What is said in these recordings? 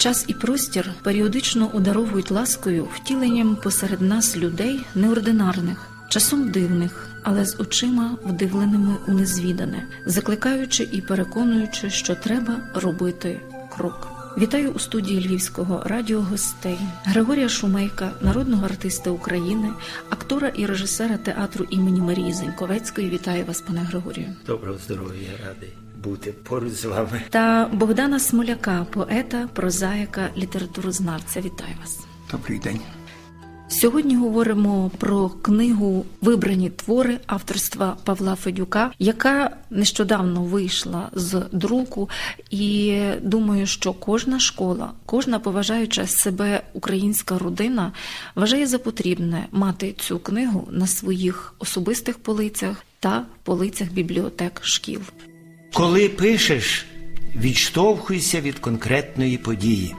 Час і простір періодично ударовують ласкою втіленням посеред нас людей неординарних, часом дивних, але з очима вдивленими у незвідане, закликаючи і переконуючи, що треба робити крок. Вітаю у студії Львівського радіо гостей Григорія Шумейка, народного артиста України, актора і режисера театру імені Марії Зеньковецької. Вітаю вас, пане Григорію. Доброго здоров'я, радий бути поруч з вами. Та Богдана Смоляка, поета, прозаїка, літературознавця. Вітаю вас. Добрий день. Сьогодні говоримо про книгу Вибрані твори авторства Павла Федюка, яка нещодавно вийшла з друку. І думаю, що кожна школа, кожна поважаюча себе українська родина вважає за потрібне мати цю книгу на своїх особистих полицях та полицях бібліотек шкіл. Коли пишеш, відштовхуйся від конкретної події.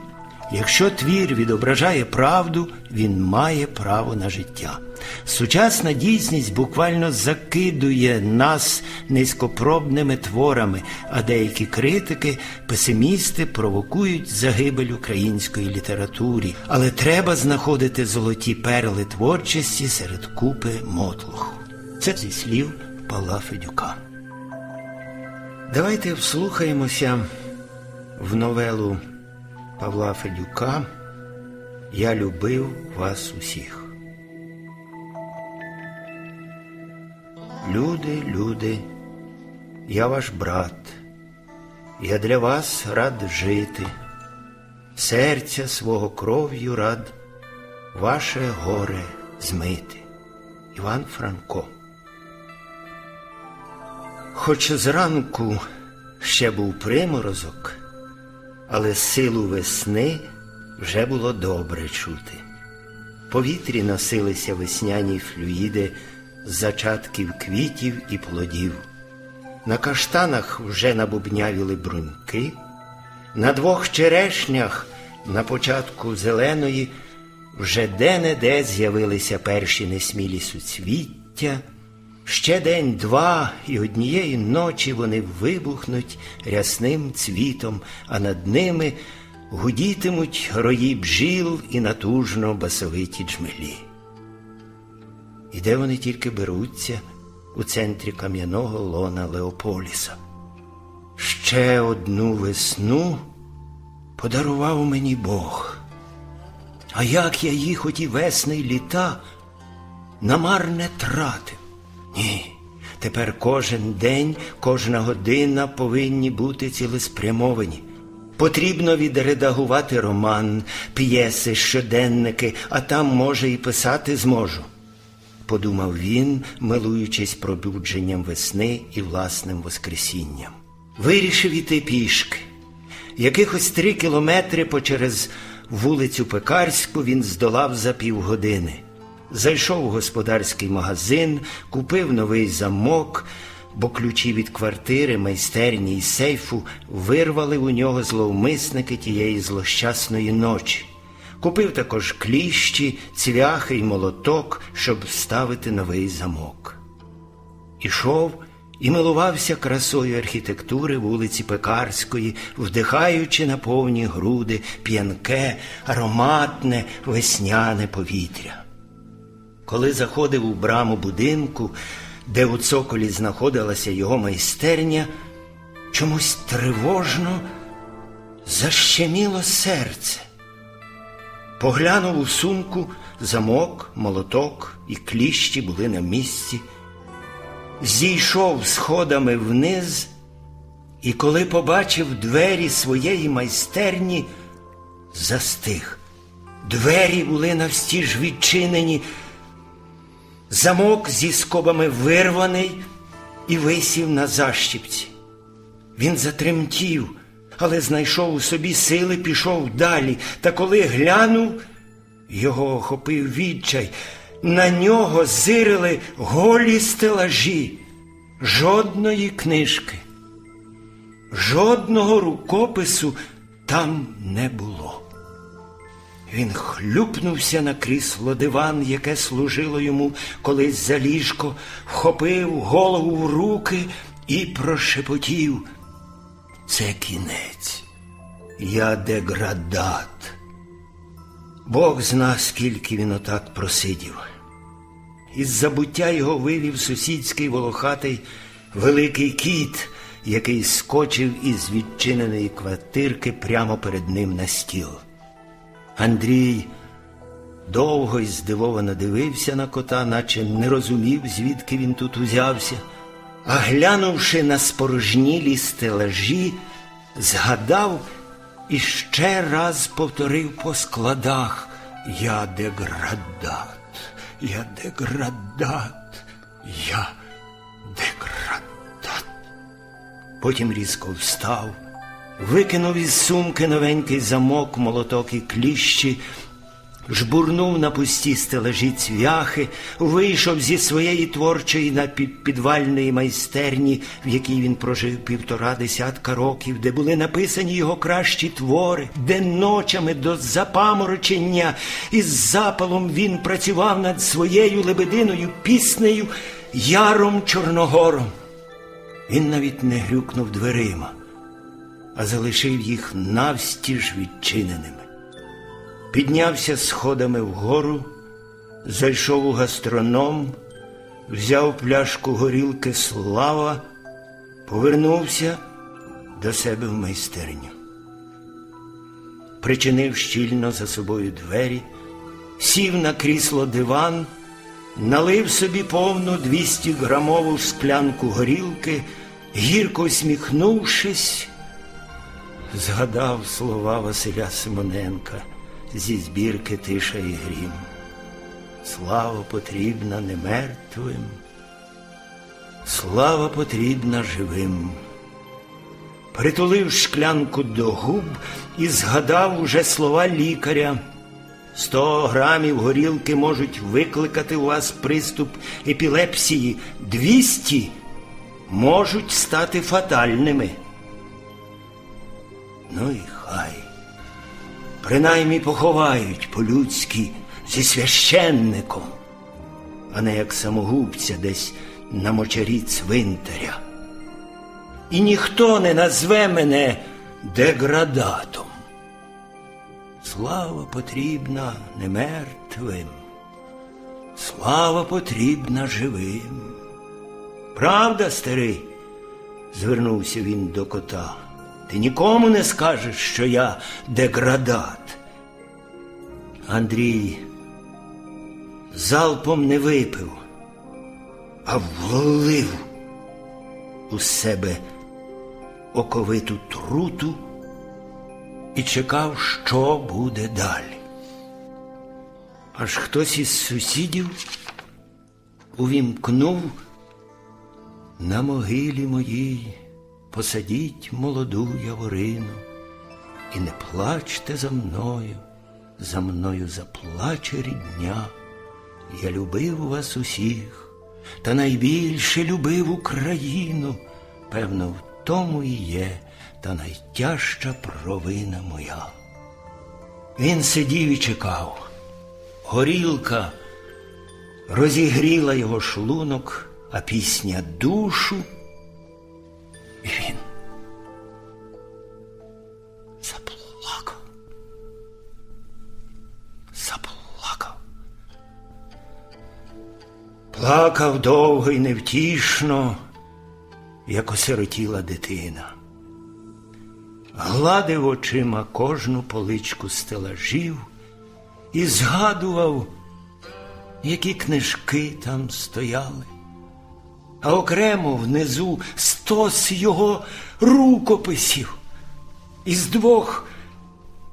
Якщо твір відображає правду, він має право на життя. Сучасна дійсність буквально закидує нас низькопробними творами, а деякі критики, песимісти провокують загибель української літературі. Але треба знаходити золоті перли творчості серед купи мотлоху. Це зі слів Павла Федюка. Давайте вслухаємося в новелу Павла Федюка Я любив вас усіх. Люди, люди, я ваш брат, я для вас рад жити, серця свого кров'ю рад ваше горе змити. Іван Франко. Хоч зранку ще був приморозок, але силу весни вже було добре чути. Повітрі носилися весняні флюїди з зачатків квітів і плодів. На каштанах вже набубнявіли бруньки, на двох черешнях на початку зеленої вже де-не-де з'явилися перші несмілі суцвіття. Ще день-два і однієї ночі вони вибухнуть рясним цвітом, а над ними гудітимуть рої бджіл і натужно басовиті джмелі. І де вони тільки беруться у центрі кам'яного лона Леополіса. Ще одну весну подарував мені Бог. А як я їх оті весни літа намарне тратив. Ні, тепер кожен день, кожна година повинні бути цілеспрямовані. Потрібно відредагувати роман, п'єси, щоденники, а там, може, і писати зможу. Подумав він, милуючись пробудженням весни і власним воскресінням. Вирішив іти пішки. Якихось три кілометри по через вулицю Пекарську він здолав за півгодини. Зайшов у господарський магазин, купив новий замок, бо ключі від квартири, майстерні і сейфу вирвали у нього зловмисники тієї злощасної ночі. Купив також кліщі, цвяхи й молоток, щоб вставити новий замок. Ішов і милувався красою архітектури вулиці Пекарської, вдихаючи на повні груди п'янке, ароматне, весняне повітря. Коли заходив у браму будинку, де у цоколі знаходилася його майстерня, чомусь тривожно защеміло серце. Поглянув у сумку, замок, молоток і кліщі були на місці. Зійшов сходами вниз, і коли побачив двері своєї майстерні, застиг. Двері були навстіж відчинені. Замок зі скобами вирваний і висів на защіпці. Він затремтів, але знайшов у собі сили, пішов далі. Та коли глянув, його охопив відчай. На нього зирили голі стелажі, жодної книжки, жодного рукопису там не було. Він хлюпнувся на крісло диван, яке служило йому колись за ліжко, вхопив голову в руки і прошепотів. Це кінець. Я деградат. Бог зна, скільки він отак просидів. Із забуття його вивів сусідський волохатий великий кіт, який скочив із відчиненої квартирки прямо перед ним на стіл. Андрій довго й здивовано дивився на кота, наче не розумів, звідки він тут узявся, а глянувши на спорожнілі стелажі, згадав і ще раз повторив по складах Я деградат, я деградат, я деградат. Потім різко встав, викинув із сумки новенький замок, молоток і кліщі, жбурнув на пусті стелажі цвяхи, вийшов зі своєї творчої напідпідвальної майстерні, в якій він прожив півтора десятка років, де були написані його кращі твори, де ночами до запаморочення із запалом він працював над своєю лебединою піснею Яром Чорногором. Він навіть не грюкнув дверима, а залишив їх навстіж відчиненими. Піднявся сходами вгору, зайшов у гастроном, взяв пляшку горілки слава, повернувся до себе в майстерню. Причинив щільно за собою двері, сів на крісло диван, налив собі повну 200 грамову склянку горілки, гірко усміхнувшись, згадав слова Василя Симоненка зі збірки Тиша і грім. Слава потрібна не мертвим, слава потрібна живим. Притулив шклянку до губ і згадав уже слова лікаря. Сто грамів горілки можуть викликати у вас приступ епілепсії. Двісті можуть стати фатальними. Ну і хай. Принаймні поховають по-людськи зі священником, а не як самогубця десь на мочарі цвинтаря. І ніхто не назве мене деградатом. Слава потрібна не мертвим, слава потрібна живим. Правда, старий? звернувся він до кота. Ти нікому не скажеш, що я деградат. Андрій залпом не випив, а влив у себе оковиту труту і чекав, що буде далі. Аж хтось із сусідів увімкнув на могилі моїй посадіть молоду яворину і не плачте за мною, за мною заплаче рідня. Я любив вас усіх, та найбільше любив Україну. Певно, в тому і є та найтяжча провина моя. Він сидів і чекав. Горілка розігріла його шлунок, а пісня душу. І він заплакав. Заплакав. Плакав довго і невтішно, як осиротіла дитина. Гладив очима кожну поличку стелажів і згадував, які книжки там стояли а окремо внизу стос його рукописів із двох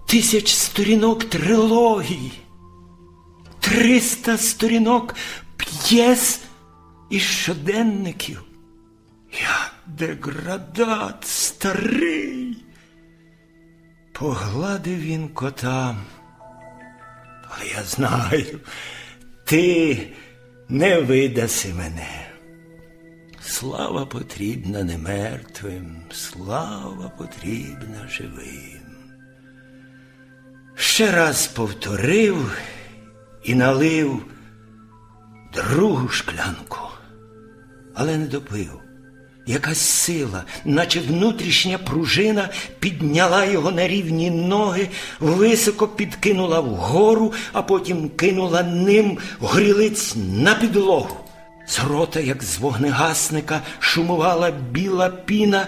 тисяч сторінок трилогії, триста сторінок п'єс і щоденників. Я деградат старий. Погладив він кота. А я знаю, ти не видаси мене. Слава потрібна не мертвим, слава потрібна живим. Ще раз повторив і налив другу шклянку, але не допив. Якась сила, наче внутрішня пружина, підняла його на рівні ноги, високо підкинула вгору, а потім кинула ним грілиць на підлогу. З рота, як з вогнегасника, шумувала біла піна,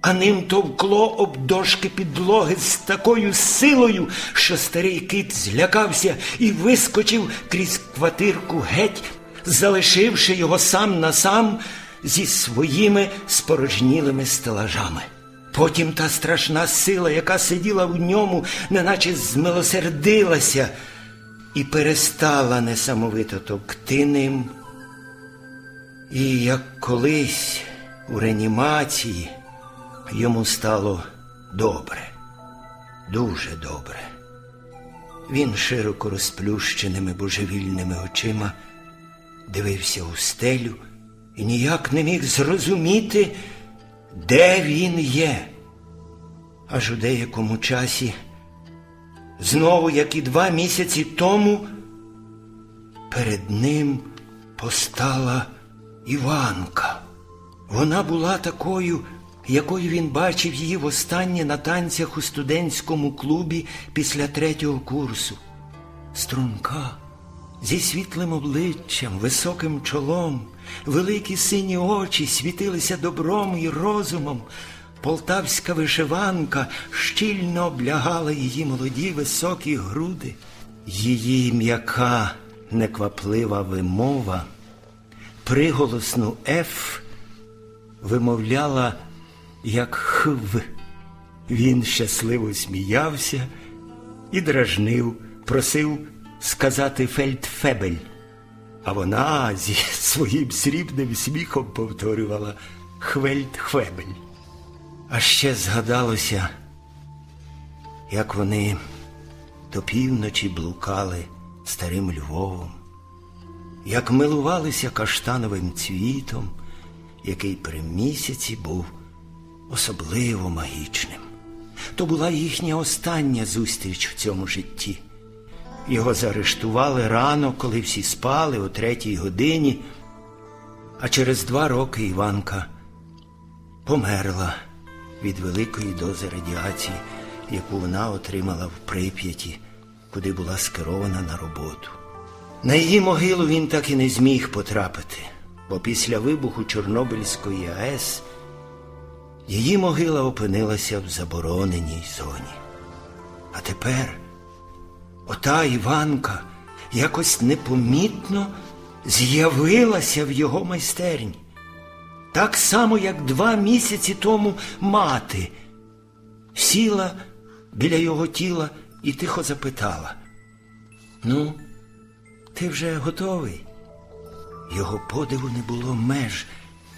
а ним товкло об дошки підлоги з такою силою, що старий кит злякався і вискочив крізь квартирку геть, залишивши його сам на сам зі своїми спорожнілими стелажами. Потім та страшна сила, яка сиділа в ньому, неначе змилосердилася і перестала несамовито товкти ним. І як колись у реанімації йому стало добре, дуже добре. Він широко розплющеними божевільними очима дивився у стелю і ніяк не міг зрозуміти, де він є. Аж у деякому часі, знову, як і два місяці тому, перед ним постала Іванка. Вона була такою, якою він бачив її востаннє на танцях у студентському клубі після третього курсу. Струнка, зі світлим обличчям, високим чолом, великі сині очі світилися добром і розумом. Полтавська вишиванка щільно облягала її молоді високі груди. Її м'яка, некваплива вимова, приголосну «Ф» вимовляла як хв. Він щасливо сміявся і дражнив, просив сказати фельдфебель. А вона зі своїм срібним сміхом повторювала хвельдхвебель. А ще згадалося, як вони до півночі блукали старим Львовом, як милувалися каштановим цвітом, який при місяці був особливо магічним. То була їхня остання зустріч в цьому житті. Його заарештували рано, коли всі спали о третій годині, а через два роки Іванка померла від великої дози радіації, яку вона отримала в Прип'яті, куди була скерована на роботу. На її могилу він так і не зміг потрапити, бо після вибуху Чорнобильської АЕС її могила опинилася в забороненій зоні. А тепер ота Іванка якось непомітно з'явилася в його майстерні. Так само, як два місяці тому мати сіла біля його тіла і тихо запитала: Ну, ти вже готовий? Його подиву не було меж,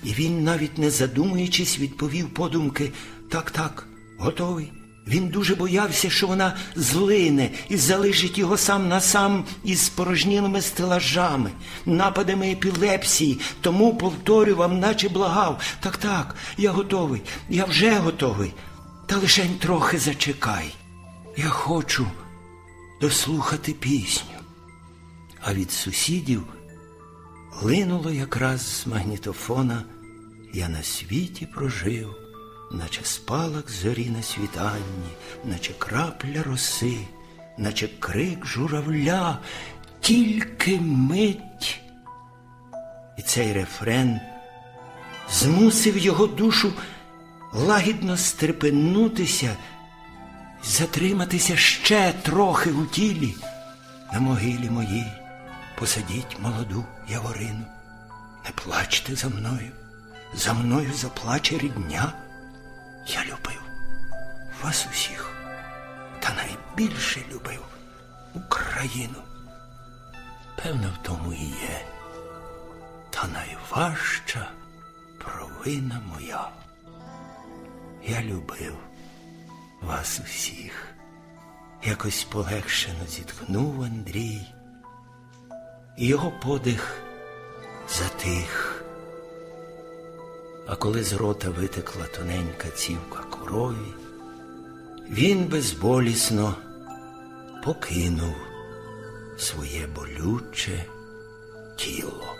і він, навіть не задумуючись, відповів подумки так, так, готовий. Він дуже боявся, що вона злине і залишить його сам на сам із спорожнілими стелажами, нападами епілепсії, тому повторював, наче благав. Так, так, я готовий, я вже готовий. Та лишень трохи зачекай. Я хочу дослухати пісню. А від сусідів линуло якраз з магнітофона Я на світі прожив, наче спалах зорі на світанні, наче крапля роси, наче крик журавля, тільки мить. І цей рефрен змусив його душу лагідно стрепенутися, затриматися ще трохи у тілі. На могилі моїй посадіть молоду яворину. Не плачте за мною, за мною заплаче рідня. Я любив вас усіх, та найбільше любив Україну. Певно, в тому і є та найважча провина моя. Я любив вас усіх. Якось полегшено зітхнув Андрій, і його подих затих. А коли з рота витекла тоненька цівка крові, він безболісно покинув своє болюче тіло.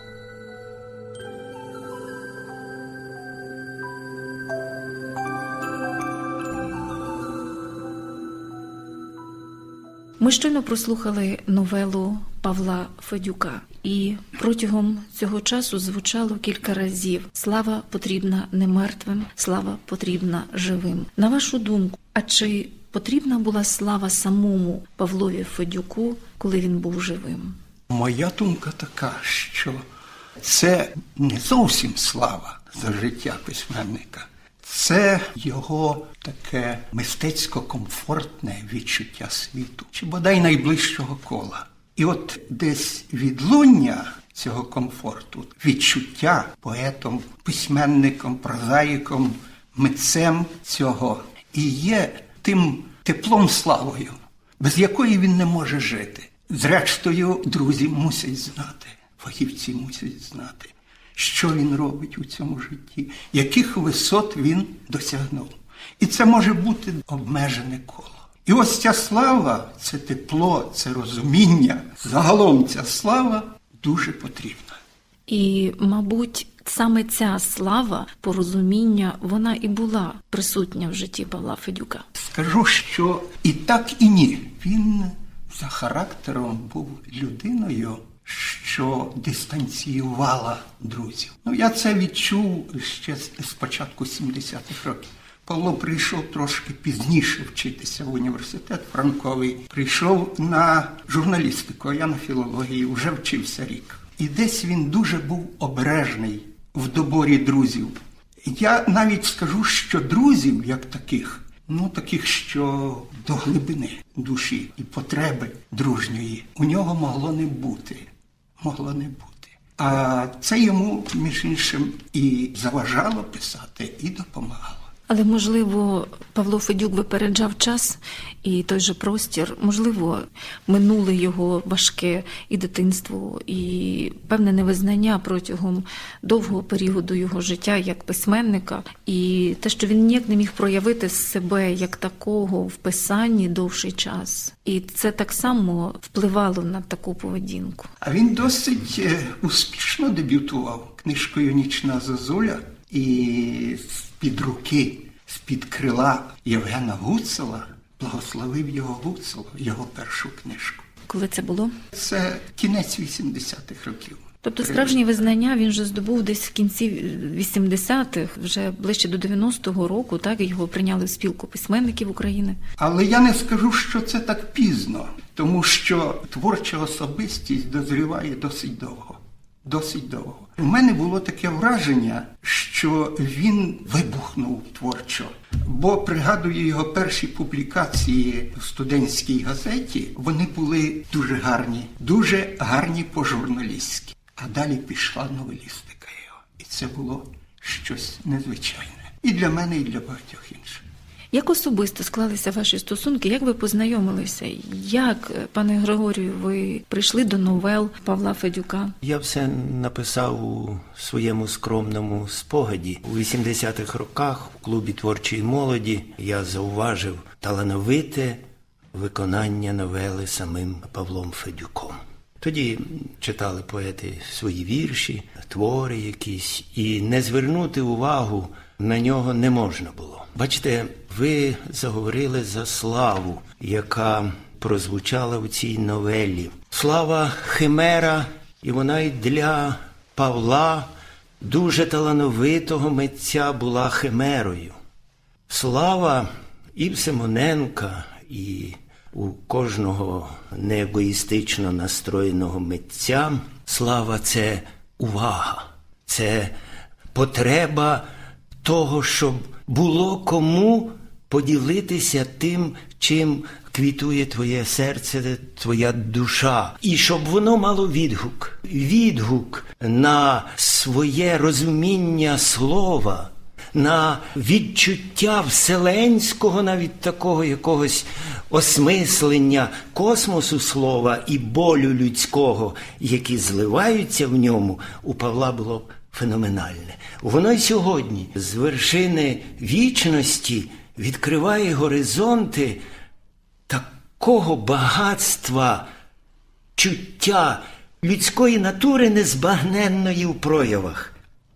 Ми щойно прослухали новелу Павла Федюка, і протягом цього часу звучало кілька разів: слава потрібна не мертвим, слава потрібна живим. На вашу думку, а чи потрібна була слава самому Павлові Федюку, коли він був живим? Моя думка така, що це не зовсім слава за життя письменника, це його таке мистецько-комфортне відчуття світу, чи бодай найближчого кола. І от десь відлуння цього комфорту, відчуття поетом, письменником, прозаїком, митцем цього і є тим теплом славою, без якої він не може жити. Зрештою, друзі мусять знати, фахівці мусять знати, що він робить у цьому житті, яких висот він досягнув. І це може бути обмежене коло. І ось ця слава, це тепло, це розуміння. Загалом ця слава дуже потрібна. І, мабуть, саме ця слава, порозуміння, вона і була присутня в житті Павла Федюка. Скажу, що і так, і ні. Він за характером був людиною, що дистанціювала друзів. Ну, я це відчув ще з початку 70-х років. Павло прийшов трошки пізніше вчитися в університет Франковий. Прийшов на журналістику, а я на філології вже вчився рік. І десь він дуже був обережний в доборі друзів. Я навіть скажу, що друзів, як таких, ну таких, що до глибини душі і потреби дружньої, у нього могло не бути. Могло не бути. А це йому, між іншим, і заважало писати, і допомагало. Але можливо, Павло Федюк випереджав час і той же простір, можливо, минуле його важке і дитинство, і певне невизнання протягом довгого періоду його життя як письменника, і те, що він ніяк не міг проявити себе як такого в писанні довший час, і це так само впливало на таку поведінку. А він досить е, успішно дебютував книжкою Нічна Зозуля і з-під руки, з-під крила Євгена Гуцела благословив його Гуцело, його першу книжку. Коли це було? Це кінець 80-х років. Тобто справжнє визнання він вже здобув десь в кінці 80-х, вже ближче до 90-го року, так його прийняли в спілку письменників України. Але я не скажу, що це так пізно, тому що творча особистість дозріває досить довго. Досить довго. У мене було таке враження, що він вибухнув творчо. Бо пригадую його перші публікації в студентській газеті. Вони були дуже гарні, дуже гарні по-журналістськи. А далі пішла новелістика його. І це було щось незвичайне. І для мене, і для багатьох інших. Як особисто склалися ваші стосунки? Як ви познайомилися? Як, пане Григорію, ви прийшли до новел Павла Федюка? Я все написав у своєму скромному спогаді. У 80-х роках в клубі творчої молоді я зауважив талановите виконання новели самим Павлом Федюком. Тоді читали поети свої вірші, твори якісь, і не звернути увагу на нього не можна було. Бачите, ви заговорили за славу, яка прозвучала у цій новелі. Слава химера, і вона й для Павла, дуже талановитого митця, була химерою. Слава і в Симоненка, і у кожного неегоїстично настроєного митця. Слава це увага, це потреба того, щоб було кому поділитися тим, чим квітує твоє серце, твоя душа, і щоб воно мало відгук, відгук на своє розуміння слова. На відчуття вселенського, навіть такого якогось осмислення космосу слова і болю людського, які зливаються в ньому, у Павла було феноменальне. Воно й сьогодні з вершини вічності відкриває горизонти такого багатства, чуття людської натури незбагненної в проявах.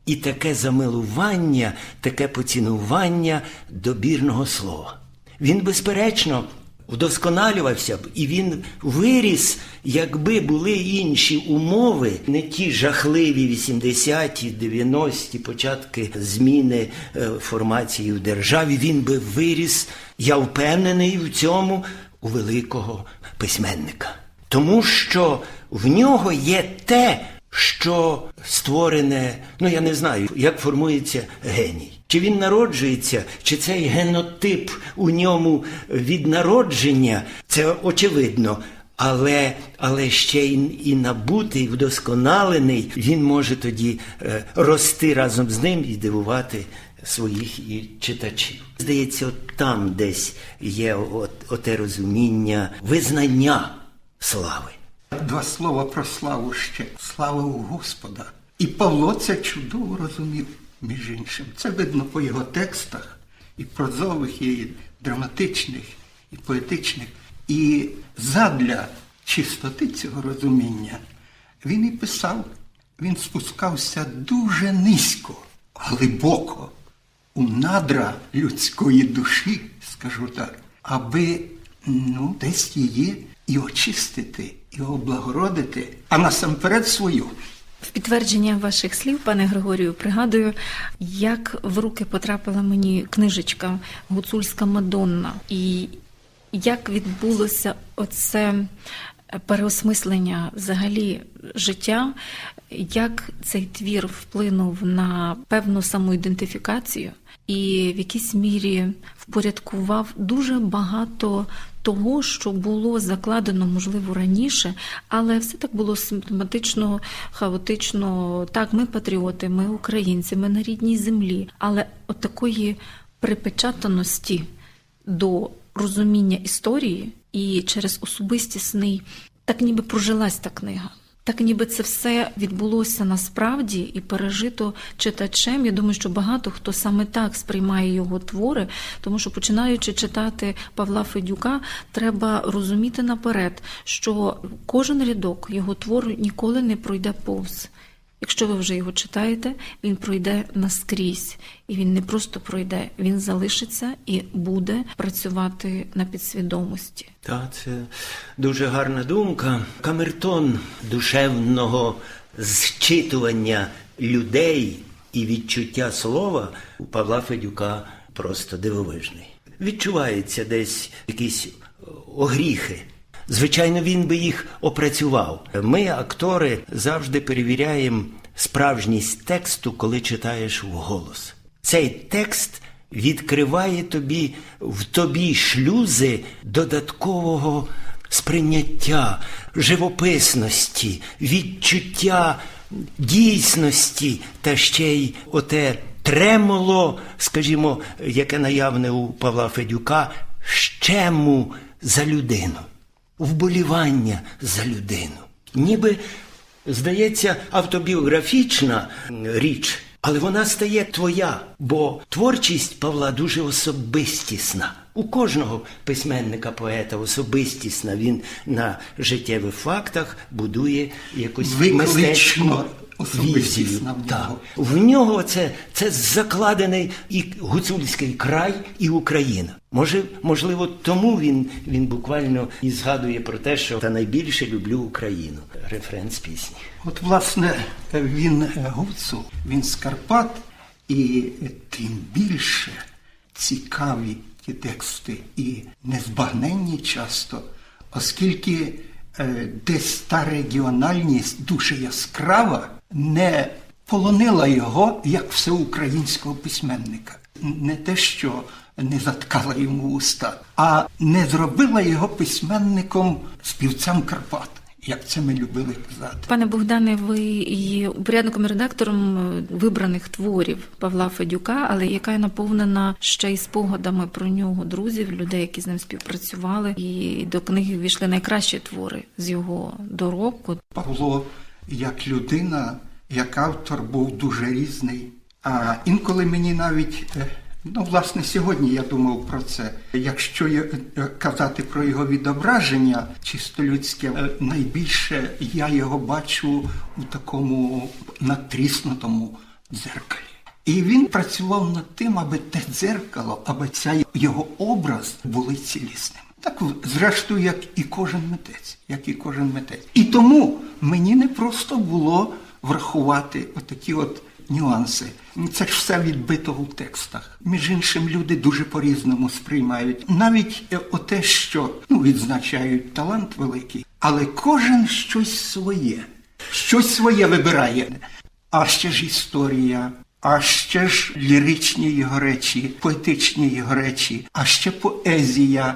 І таке замилування, таке поцінування добірного слова. Він, безперечно, вдосконалювався б, і він виріс, якби були інші умови, не ті жахливі 80-ті, 90-ті початки зміни е, формації в державі. Він би виріс, я впевнений в цьому, у великого письменника. Тому що в нього є те, що створене, ну я не знаю, як формується геній. Чи він народжується, чи цей генотип у ньому від народження, це очевидно. Але, але ще і набутий, вдосконалений, він може тоді е, рости разом з ним і дивувати своїх і читачів. Здається, от там десь є от, оте розуміння, визнання слави. Два слова про славу ще. Слава у Господа. І Павло це чудово розумів, між іншим. Це видно по його текстах, і прозових, і драматичних, і поетичних. І задля чистоти цього розуміння він і писав, він спускався дуже низько, глибоко у надра людської душі, скажу так, аби ну, десь її і очистити, і облагородити, а насамперед свою. В підтвердження ваших слів, пане Григорію, пригадую, як в руки потрапила мені книжечка Гуцульська Мадонна, і як відбулося оце переосмислення взагалі життя, як цей твір вплинув на певну самоідентифікацію і в якійсь мірі впорядкував дуже багато того, що було закладено, можливо, раніше, але все так було симптоматично, хаотично. Так, ми патріоти, ми українці, ми на рідній землі. Але от такої припечатаності до розуміння історії і через особистісний, так ніби прожилась та книга. Так ніби це все відбулося насправді і пережито читачем. Я думаю, що багато хто саме так сприймає його твори, тому що починаючи читати Павла Федюка, треба розуміти наперед, що кожен рядок його твору ніколи не пройде повз. Якщо ви вже його читаєте, він пройде наскрізь, і він не просто пройде, він залишиться і буде працювати на підсвідомості. Так, це дуже гарна думка. Камертон душевного зчитування людей і відчуття слова у Павла Федюка просто дивовижний. Відчувається десь якісь огріхи. Звичайно, він би їх опрацював. Ми, актори, завжди перевіряємо справжність тексту, коли читаєш вголос. Цей текст відкриває тобі в тобі шлюзи додаткового сприйняття, живописності, відчуття дійсності та ще й оте тремоло, скажімо, яке наявне у Павла Федюка, щему за людину, вболівання за людину. Ніби, здається, автобіографічна річ. Але вона стає твоя, бо творчість Павла дуже особистісна. У кожного письменника, поета особистісна. Він на життєвих фактах будує якусь мистецьку в нього. Так. В нього це, це закладений і гуцульський край, і Україна. Може, можливо, тому він, він буквально і згадує про те, що та найбільше люблю Україну. Рефрен з пісні. От, власне, він е, гуцул, він з Карпат, і тим більше цікаві ті тексти і незбагненні часто, оскільки е, десь та регіональність дуже яскрава не полонила його як всеукраїнського письменника. Не те, що не заткала йому уста, а не зробила його письменником співцем Карпат, як це ми любили казати. Пане Богдане, ви є порядником і редактором е, вибраних творів Павла Федюка, але яка наповнена ще й спогадами про нього, друзів, людей, які з ним співпрацювали, і до книги війшли найкращі твори з його доробку. Павло, як людина, як автор, був дуже різний. А інколи мені навіть, е, ну, власне, сьогодні я думав про це. Якщо е, казати про його відображення чисто людське, е, найбільше я його бачу у такому натріснутому дзеркалі. І він працював над тим, аби те дзеркало, аби ця його образ були цілісними. Так, зрештою, як і кожен митець, як і кожен митець. І тому мені не просто було врахувати отакі от нюанси. Це ж все відбито в текстах. Між іншим, люди дуже по-різному сприймають. Навіть е, оте, що ну, відзначають талант великий, але кожен щось своє, щось своє вибирає. А ще ж історія, а ще ж ліричні його речі, поетичні його речі, а ще поезія,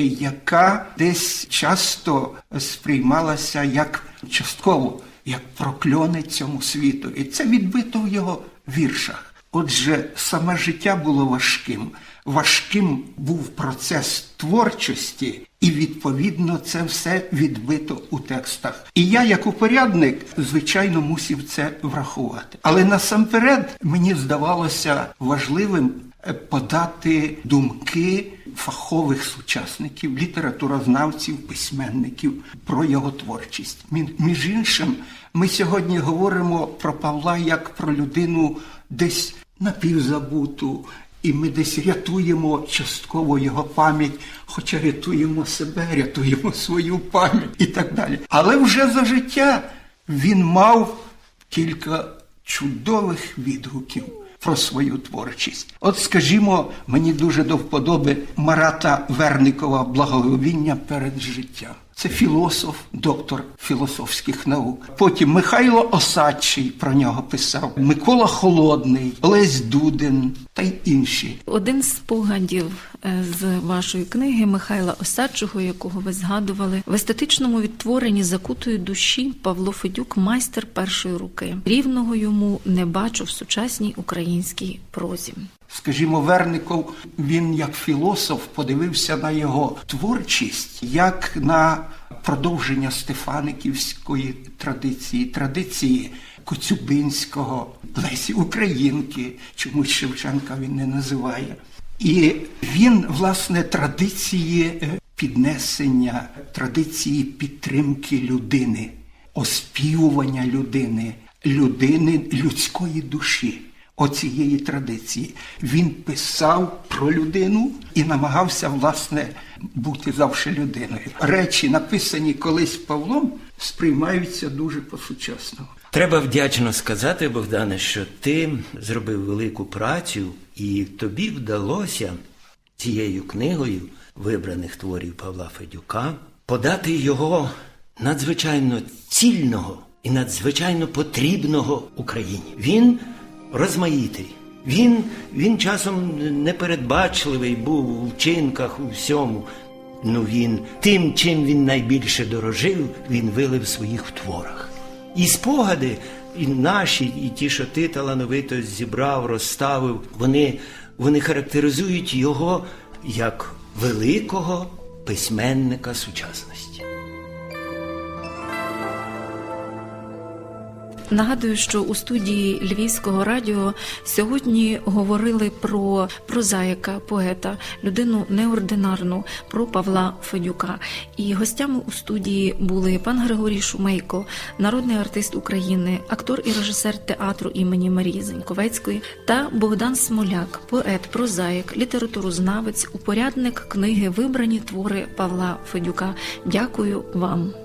яка десь часто сприймалася як частково, як прокльони цьому світу. І це відбито в його віршах. Отже, саме життя було важким. Важким був процес творчості, і відповідно це все відбито у текстах. І я, як упорядник, звичайно, мусив це врахувати. Але насамперед мені здавалося важливим е, подати думки фахових сучасників, літературознавців, письменників про його творчість. Між іншим, ми сьогодні говоримо про Павла як про людину десь напівзабуту, і ми десь рятуємо частково його пам'ять, хоча рятуємо себе, рятуємо свою пам'ять і так далі. Але вже за життя він мав кілька чудових відгуків про свою творчість. От, скажімо, мені дуже до вподоби Марата Верникова благовіння перед життям. Це філософ, доктор філософських наук. Потім Михайло Осадчий про нього писав, Микола Холодний, Лесь Дудин та й інші. Один з спогадів е, з вашої книги Михайла Осадчого, якого ви згадували, в естетичному відтворенні закутої душі Павло Федюк майстер першої руки. Рівного йому не бачу в сучасній українській прозі. Скажімо, Верников, він як філософ подивився на його творчість як на продовження Стефаниківської традиції, традиції Коцюбинського, Лесі Українки, чомусь Шевченка він не називає. І він, власне, традиції е, піднесення, традиції підтримки людини, оспівування людини, людини людської душі оцієї традиції. Він писав про людину і намагався, власне, бути завжди людиною. Речі, написані колись Павлом, сприймаються дуже по-сучасному. Треба вдячно сказати, Богдане, що ти зробив велику працю, і тобі вдалося цією книгою вибраних творів Павла Федюка подати його надзвичайно цільного і надзвичайно потрібного Україні. Він розмаїтий. Він, він часом непередбачливий був у вчинках, у всьому. Ну він тим, чим він найбільше дорожив, він вилив в своїх творах. І спогади, і наші, і ті, що ти талановито зібрав, розставив, вони, вони характеризують його як великого письменника сучасності. Нагадую, що у студії Львівського радіо сьогодні говорили про прозаїка, поета, людину неординарну, про Павла Федюка. І гостями у студії були пан Григорій Шумейко, народний артист України, актор і режисер театру імені Марії Заньковецької, та Богдан Смоляк, поет, прозаїк, літературознавець, упорядник книги Вибрані твори Павла Федюка. Дякую вам.